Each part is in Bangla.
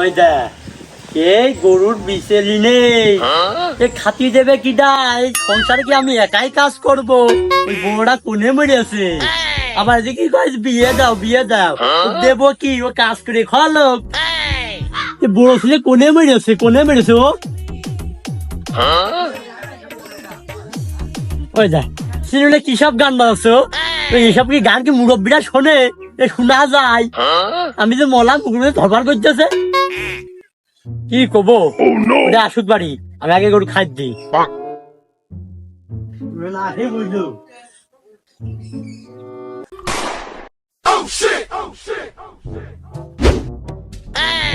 ওই দা এই গরুর বিচেলি নেই। এ খাতি দেবে কি এই সংসারে কি আমি একাই কাজ করব? ওই কোনে মরেছে? আবার এদিকে কয় বিয়ে দাও বিয়ে দাও। দেবো কি? ও কাজ করে খাওয়া লোক বড় ছেলে কোনে মেরেছে? কোনে মেরেছে ও? ওই দা সিনেমা কি সব গান বাজাচ্ছো ওই এসব কি গান কি মুরব্বীরা শোনে? এ শোনা যায়। আমি যে মলা মুখে ধরবার করতেছে? কি কব? ওটা আসুক বাড়ি। আমি আগে গরু খাই দিই।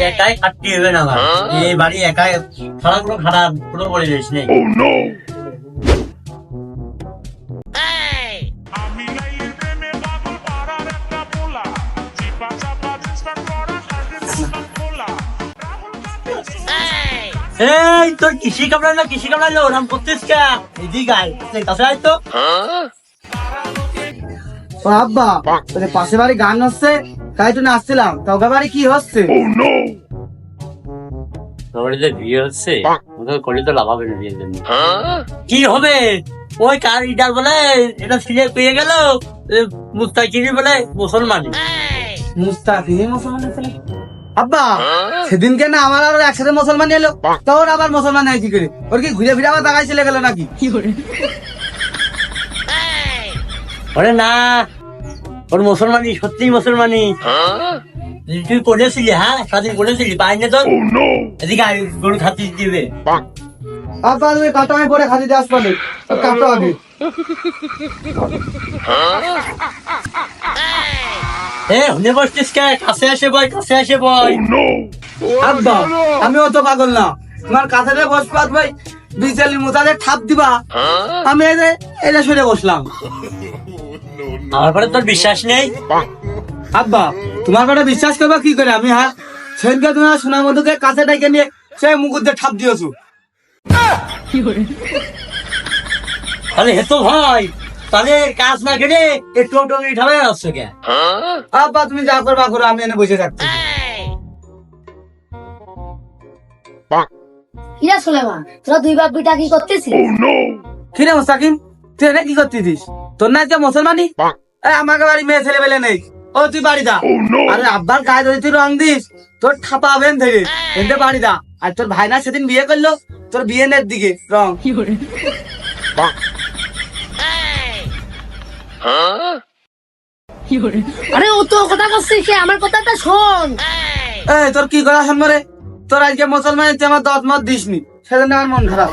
একাই খাটতে হবে না এই বাড়ি একাই খারাপ কোনো খারাপ কোনো পড়ে যাইস নেই এই তোর কৃষি কামড়াই না কৃষি কামড়াইলো ওরাম করতিস কে এদিকে আয় এই কাছে আয় তো। ও আব্বা তোদের পাশে বাড়ি গান হচ্ছে তাই তো বাড়ি কি হচ্ছে? তোর যে বিয়ে হচ্ছে? ওদের করলে তো লাভ হবে না বিয়ের জন্য। কি হবে? ওই কার ইটার বলে এটা পেয়ে গেল মুস্তাকিরি বলে মুসলমান। মুস্তাফি মুসলমান ছেলে আব্বা সেদিনকে না আমার আর একসাথে মুসলমান এলো। তোর আবার মুসলমান নাই কি করে? ওর কি ঘুরে ফিরে আবার দাগাই চলে গেল নাকি? ওরে না ওর মুসলমানি সত্যি মুসলমানি। তুই করেছিলি হ্যাঁ? স্বাধীন করেছিলি পাইনি তো? এদিকে গরু খাতি দিবে। আব্বা তুমি কাটামে পরে খাতে দিয়ে আসবানি কাটো আগে এ হুনে বসছিস কে কাছে আসে বয় কাছে আসে বয়। আব্বা আমি অত পাগল না। তোমার কাঁথাতে বসবাত ভাই বিচালির মোতালে ঠাপ দিবা। আমি এই এটা সরে বসলাম। আমার পরে তোর বিশ্বাস নেই? আব্বা তোমার কথা বিশ্বাস করবা কি করে? আমি হ্যাঁ সেদিনকে তোমার সোনার মধুকে কাছে ডেকে নিয়ে সে মুকুট দিয়ে ঠাপ দিয়েছ। ভাই। তাহলে কাজ না টঙ্গি ঠাবে আসছো কে? আব্বা তুমি যা করবা করো আমি এনে বসে থাকছি। কিরা তোরা দুই বাপ বিটা কি করতেছিস? কিরে মোস্তাকিম তুই এনে কি করতেছিস? তোর না যে মুসলমানি? এ, আমাকে বাড়ি মেয়ে ছেলে পেলে নেই। ও তুই বাড়ি দা আরে আব্বার গায়ে যদি তুই রং দিস তোর ঠাপা হবেন থেকে। এনতে বাড়ি দা আর তোর ভাই না সেদিন বিয়ে করল তোর বিয়ে নের দিকে রং। আরে ও তো কথা করছিস সে আমার কথাটা শোন। এই তোর কি করা শুনব রে? তোর আজকে মুসলমান তুই আমার দত মত দিস নি সেজন্য আমার মন খারাপ।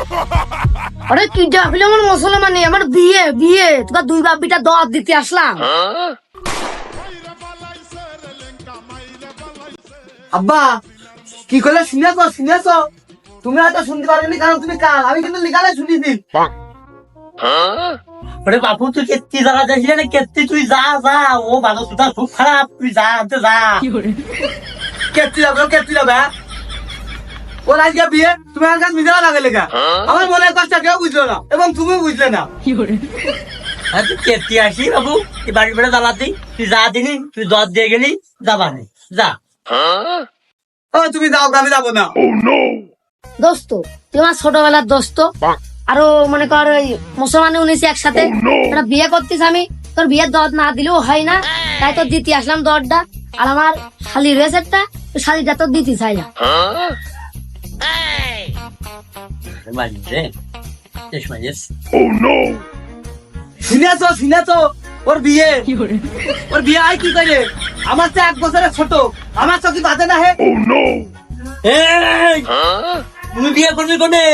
আরে তুই ডাকলে আমার মুসলমান নেই আমার বিয়ে বিয়ে। তোরা দুই বাপ বিটা দর দিতে আসলাম। আব্বা কি করলে শুনেছো শুনেছো? তুমি হয়তো শুনতে পারোনি কারণ তুমি কাল আমি কিন্তু লিগালে শুনেছি। ওরে বাপু তুই কেত্তি যাইছিলে না? কেত্তি তুই যা যা। ও বাবা সুতা খুব খারাপ। তুই যা আনতে যা। কেটে যাবে কেটে যাবে। হ্যাঁ? ওর আজকে বিয়ে তুমি আমার কাছে নিজেরা লাগে লেখা আমার মনের কষ্ট কেউ বুঝলো না এবং তুমি বুঝলে না। হ্যাঁ তুই কেত্তি আসি বাবু তুই বাড়ি বেড়ে জ্বালাতি। তুই যা দিনি তুই দর দিয়ে গেলি যাবা নে। যা। ও তুমি যাও আমি যাব না। দোস্ত তুই আমার ছোটবেলার দোস্ত। আরও মনে কর ওই মুসলমান উনিছি একসাথে। তোরা বিয়ে করতিস আমি তোর বিয়ের দর না দিলেও হয় না। তাই তোর দিতে আসলাম দরটা আর আমার শালি রয়েছে একটা শালিটা তোর দিতে চাই না। মাঝে শুনেছো শুনেছো ওর বিয়ে। ওর বিয়ে হয় কি করে? আমার তো এক বছরের ছোট আমার চোখে বাজে না হে। তুমি বিয়ে করবি কোনে?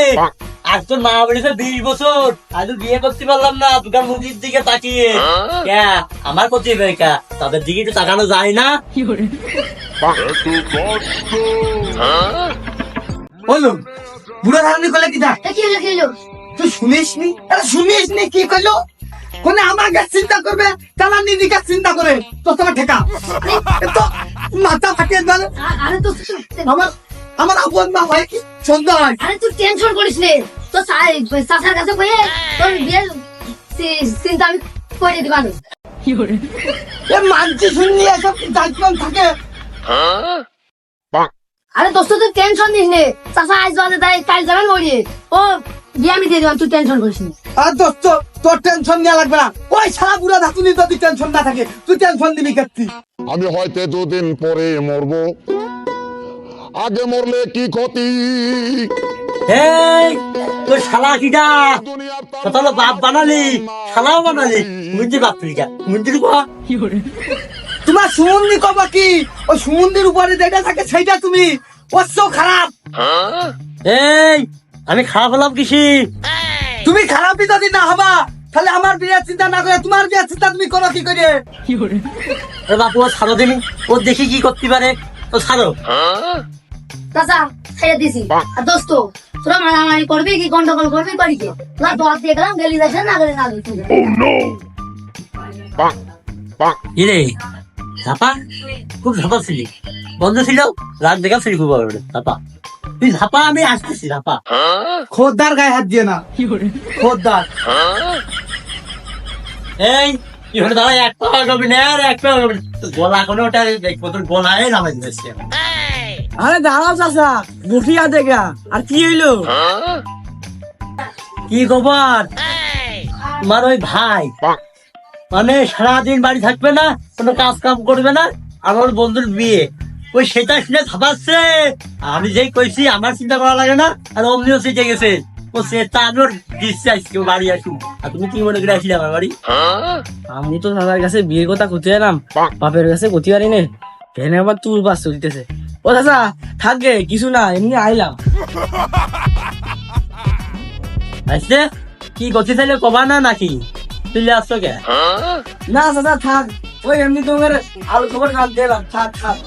আজ তোর মা বিশ বছর। আজ বিয়ে করতে পারলাম না দোকান মুদির দিকে তাকিয়ে। ক্যা আমার প্রতি কা তাদের দিকে তো তাকানো যায় না? বলো বুড়ো ধারণি করলে কি তুই শুনিস নি? শুনিস নি কি করল? কোনে আমাকে চিন্তা করবে? তারা নিদিকে চিন্তা করে। তো তোমার ঠেকা। তো মাথা ফাটিয়ে দেবে আ- আরে তো আমার আমার আপন মা হয় কি? সন্ধ্যা হয়। আরে তুই টেনশন করিস নে। তো চাষার কাছে কয়ে তোর বিয়ের চিন্তা আমি করে এ মানছি শুনলি এসব দায়িত্ব থাকে। আরে দোস্ত তুই টেনশন নিস নে। চাষা আজ বাজে তাই কাল যাবেন মরি ও বিয়ে আমি দিয়ে দিলাম তুই টেনশন করিস না। আর দোস্ত তোর টেনশন নেওয়া লাগবে না। ওই সারা বুড়া ধাতুনি যদি টেনশন না থাকে তুই টেনশন দিবি কেত্তি আমি হয়তো দুদিন পরে মরবো। আগে মরলে কি ক্ষতি? বাপ কবা কি? তুমি। আমি খারাপ হলাম কিসি? তুমি খারাপই যদি না হবা, তাহলে আমার বিয়ের চিন্তা না করে তোমার বিয়ের চিন্তা তুমি করো কি করে? বাপু ছাড়ো দিনি। ও দেখি কি করতে পারে। ও ছাড়ো। ছেড়ে দিছি। আর দোস্ত তোরা মারামারি করবি কি গন্ডগোল করবি করি কি? তোরা দর দিয়ে গেলাম গেলি যাচ্ছে না গেলে না গেলি। ইরে ঝাপা? খুব ঝাপা ছিলি। বন্ধ ছিল? রাত দেখা ছিলি খুব ঝাপা। তুই ঝাপা আমি আসতেছি ঝাপা। খোদ্দার গায়ে হাত দিয়ে না। খোদ্দার। এই কি হলো? দাদা এক পা করবি না এক পা গলা কোনো ওটা দেখব তোর গলায় নামে দিচ্ছে আরে দাঁড়াও চাষা বুটিয়া দেখা, আর কি হইল? কি খবর? তোমার ওই ভাই। মানে সারাদিন বাড়ি থাকবে না, কোনো কাজ কাম করবে না আমার বন্ধুর বিয়ে। ওই সেটা শুনে থাপাচ্ছে আমি যেই কইছি, আমার চিন্তা করা লাগে না, আর অমনিও সেটে গেছে। ও সেটা আমি দিচ্ছে আজকে বাড়ি আসুন আর তুমি কি মনে করে আসলে আমার বাড়ি? আমি তো দাদার কাছে বিয়ের কথা করতে এলাম, বাপের কাছে করতে পারি নে কেন আবার তুর বাস চলতেছে? ও দাদা থাকে কিছু না এমনি আইলাম। আসছে কি করতে চাইলে কবা না নাকি? তুই আসছো কে? না দাদা থাক। ওই এমনি তোমার আলু খবর কাল দিলাম থাক থাক।